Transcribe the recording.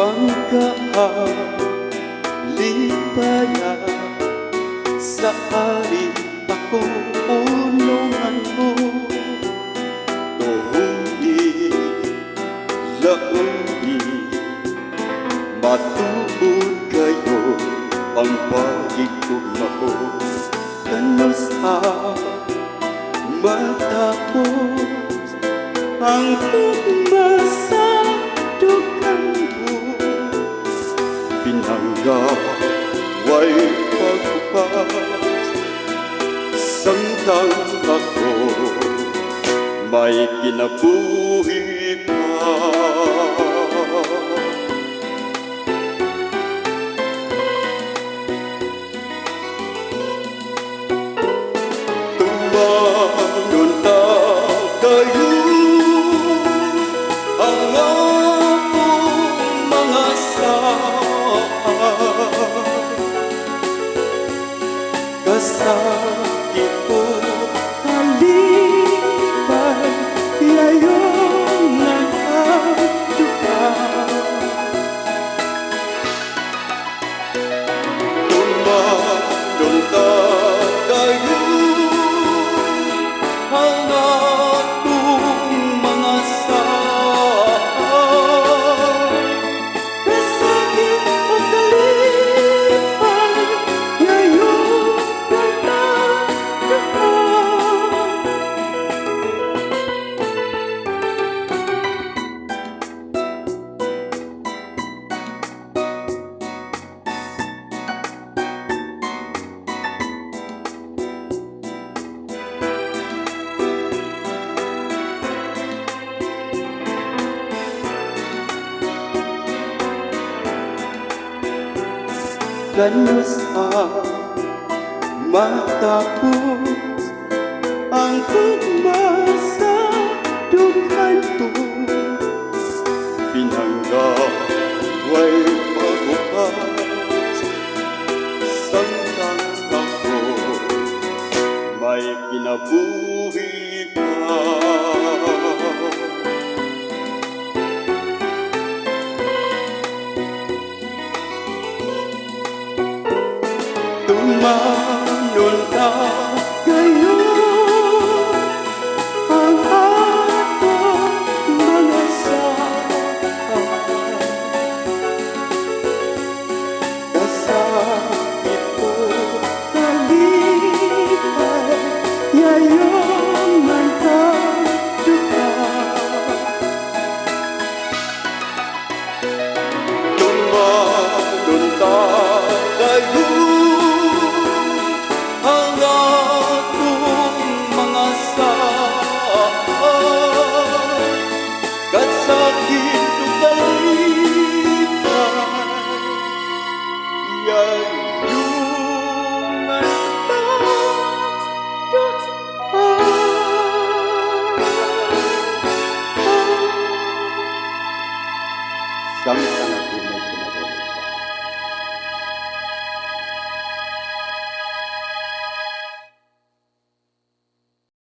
pagkaalipaya sa ari ako unungan mo o hindi launi matuod kayo ang pagigugmao Ano sa matapos ang tugmasa Pinangga way pagpas Samtang ako. May kinabuhi Kasakit ko halipay Ganos ang matapos ang pagmasa dughan to Pinangga way pagupas Samtang ako may kinabuhi manunta kayo ang aking malasahan kasakit ko kalipan ngayon yeah.